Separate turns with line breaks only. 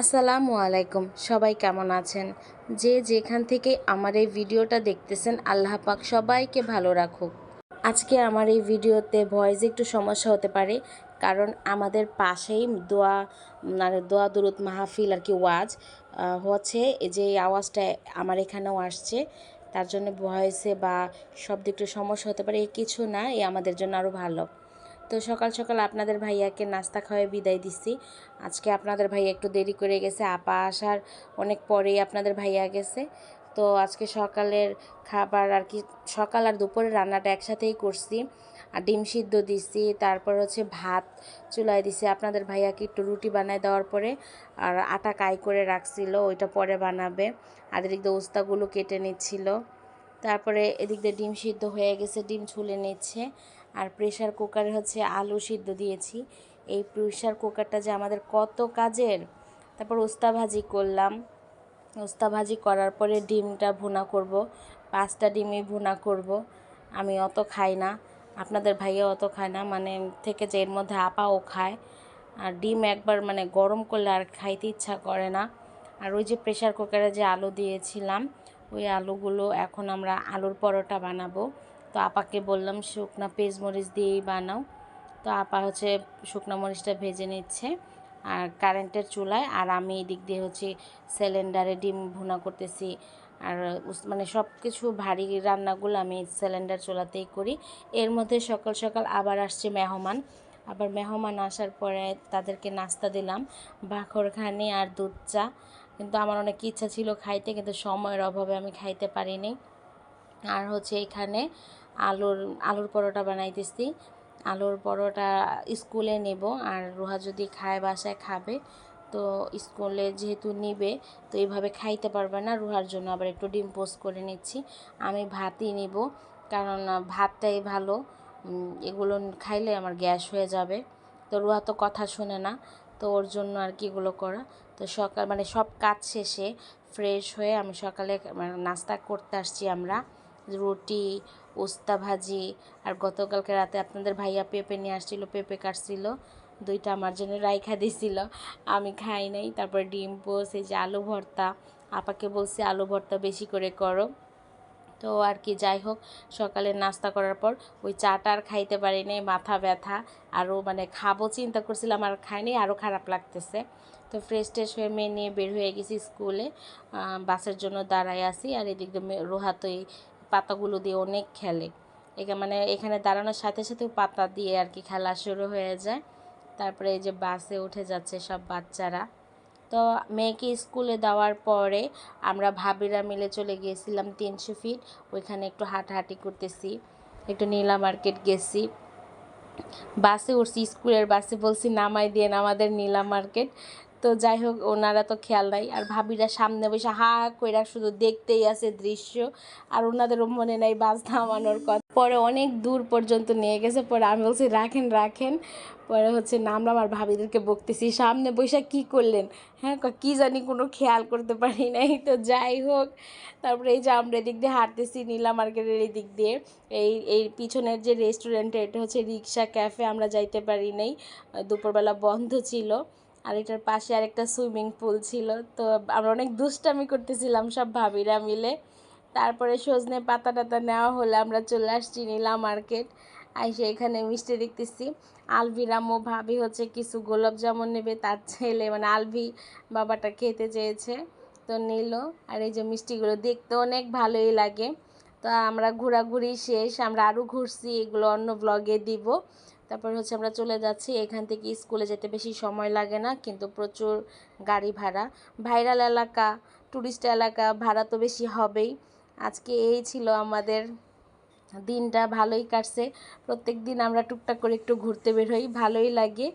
আসসালামু আলাইকুম, সবাই কেমন আছেন? যে যেখান থেকে আমার এই ভিডিওটা দেখতেছেন, আল্লাহ পাক সবাইকে ভালো রাখুক। আজকে আমার এই ভিডিওতে ভয়েসে একটু সমস্যা হতে পারে, কারণ আমাদের পাশেই দোয়া মানে দোয়া দুরুদ মাহফিল আর কি ওয়াজ হচ্ছে যে আওয়াজটা আমার এখানেও আসছে। তার জন্য ভয়েসে বা শব্দে একটু সমস্যা হতে পারে কিছু না এই আমাদের জন্য আরও ভালো। তো সকাল সকাল আপনাদের ভাইয়াকে নাস্তা খাওয়াই বিদায় দিচ্ছি আজকে আপনাদের ভাইয়া একটু দেরি করে গেছে, আপা আসার অনেক পরেই আপনাদের ভাইয়া গেছে। তো আজকে সকালের খাবার আর কি, সকাল আর দুপুরে রান্নাটা একসাথেই করছি। আর ডিম সিদ্ধ দিছি, তারপর হচ্ছে ভাত চুলায় দিছি। আপনাদের ভাইয়াকে একটু রুটি বানায় দেওয়ার পরে আর আটা কাই করে রাখছিল, ওইটা পরে বানাবে। আর এদিক দিয়ে কেটে নিচ্ছিল। তারপরে এদিক দিয়ে ডিম সিদ্ধ হয়ে গেছে, ডিম ছুলে নিচ্ছে। আর প্রেশার কুকারে হচ্ছে আলু সিদ্ধ দিয়েছি। এই প্রেশার কুকারটা যে আমাদের কত কাজের? তারপর উস্তা ভাজি করলাম। উস্তা ভাজি করার পরে ডিমটা ভুনা করব। পাঁচটা ডিমই ভুনা করব। আমি অত খাই না। আপনাদের ভাইয়া অত খায় না। মানে থেকে যে এর মধ্যে আপাও খায়। আর ডিম একবার মানে গরম করলে আর খাইতে ইচ্ছা করে না। আর ওই যে প্রেশার কুকারে যে আলু দিয়েছিলাম, ওই আলুগুলো এখন আমরা আলুর পরোটা বানাবো। তো আপাকে বললাম, শুকনা পেঁয়াজ মরিচ দিয়েই বানাও। তো আপা হচ্ছে শুকনো মরিচটা ভেজে নিচ্ছে আর কারেন্টের চুলায়। আর আমি এদিক দিয়ে হচ্ছে সিলিন্ডারে ডিম ভুনা করতেছি। আর মানে সব কিছু ভারী রান্নাগুলো আমি সিলিন্ডার চুলাতেই করি। এর মধ্যে সকাল সকাল আবার আসছে মেহমান। আবার মেহমান আসার পরে তাদেরকে নাস্তা দিলাম বাখরখানি আর দুধ চা। কিন্তু আমার অনেক ইচ্ছা ছিল খাইতে, কিন্তু সময়ের অভাবে আমি খাইতে পারিনি। আর হচ্ছে এখানে আলুর আলুর পরোটা বানাইতেছি। আলুর পরোটা স্কুলে নেব আর রুহা যদি খায়, বাসায় খাবে, তো স্কুলে যেহেতু নিবে, তো এইভাবে খাইতে পারবে না। রুহার জন্য আবার একটু ডিম পোস্ট করে নিচ্ছি। আমি ভাতই নিব, কারণ ভাতটাই ভালো। এগুলো খাইলে আমার গ্যাস হয়ে যাবে। তো রুহা তো কথা শোনে না, তো ওর জন্য আর কি এগুলো করা? তো সকাল মানে সব কাজ শেষে, ফ্রেশ হয়ে আমি সকালে মানে নাস্তা করতে আসছি আমরা। রুটি উস্তা ভাজি। আর গতকালকে রাতে আপনাদের ভাইয়া পেঁপে নিয়ে আসছিল, পেঁপে কাটছিল। দুইটা আমার জন্য রাইখা দিছিল। আমি খাই নাই। তারপর ডিম পোস এই যে আলু ভর্তা। আপাকে বলছি আলু ভর্তা বেশি করে করো। তো আর কি, যাই হোক, সকালে নাস্তা করার পর ওই চাটা আর খাইতে পারি নাই, মাথা ব্যথা। আরও মানে খাব চিন্তা করছিলাম, আর খাইনি আরও খারাপ লাগতেছে। তো ফ্রেশ ট্রেশ হয়ে মেয়ে নিয়ে বের হয়ে গেছি স্কুলে। বাসের জন্য দাঁড়ায় আসি আর এদিক দিয়ে মে- রোহা তো এই পাতাগুলো দিয়ে অনেক খেলে। এখানে মানে এখানে দাঁড়ানোর সাথে সাথে পাতা দিয়ে আর কি খেলা শুরু হয়ে যায়। তারপরে এই যে বাসে উঠে যাচ্ছে সব বাচ্চারা। তো মেয়েকে স্কুলে দেওয়ার পরে আমরা ভাবিরা মিলে চলে গিয়েছিলাম তিনশো ফিট। ওইখানে একটু হাঁটাহাঁটি করতেছি, একটু নীলা মার্কেট গেছি। বাসে উঠছি, স্কুলের বাসে বলছি, নামাই দিয়ে আমাদের নীলা মার্কেট। তো যাই হোক, ওনারা তো খেয়াল নাই। আর ভাবিরা সামনে বসে হা কইরা শুধু দেখতেই আছে দৃশ্য। আর ওনাদেরও মনে নাই বাস থামানোর কথা। পরে অনেক দূর পর্যন্ত নিয়ে গেছে। পরে আমি বলছি, রাখেন রাখেন। পরে হচ্ছে নামলাম আর ভাবিদেরকে বকতেছি, সামনে বসে কি করলেন? হ্যাঁ ক- কি জানি কোনো খেয়াল করতে পারি নাই। তো যাই হোক, তারপরে এই যে আমরা এদিক দিয়ে হাঁটতেছি, নীলা মার্কেটের এই দিক দিয়ে। এই এই পিছনের যে রেস্টুরেন্টে এটা হচ্ছে রিক্সা ক্যাফে আমরা যাইতে পারি নাই। দুপুরবেলা বন্ধ ছিল। আর এটার পাশে আরেকটা সুইমিং পুল ছিল। তো আমরা অনেক দুষ্টামি করতেছিলাম সব ভাবিরা মিলে। তারপরে সজনে পাতা টাতা নেওয়া হলে, আমরা চলে আসছি নীলা মার্কেট। আইসে এখানে মিষ্টি দেখতেছি। আলভিরামও ভাবি হচ্ছে কিছু গোলাপ জামুন নেবে, তার ছেলে মানে আলভি বাবাটা খেতে চেয়েছে। তো নিল, আর এই যে মিষ্টিগুলো দেখতে অনেক ভালোই লাগে। তো আমরা ঘোরাঘুরি শেষ, আমরা আরও ঘুরছি, এগুলো অন্য ব্লগে দিব। তারপর হচ্ছে আমরা চলে যাচ্ছি। এখান থেকে স্কুলে যেতে বেশি সময় লাগে না, কিন্তু প্রচুর গাড়ি ভাড়া। ভাইরাল এলাকা, টুরিস্ট এলাকা, ভাড়া তো বেশি হবেই। আজকে এই ছিল আমাদের দিনটা, ভালোই কাটছে। প্রত্যেক দিন আমরা টুকটাক করে একটু ঘুরতে বের হই, ভালোই লাগে।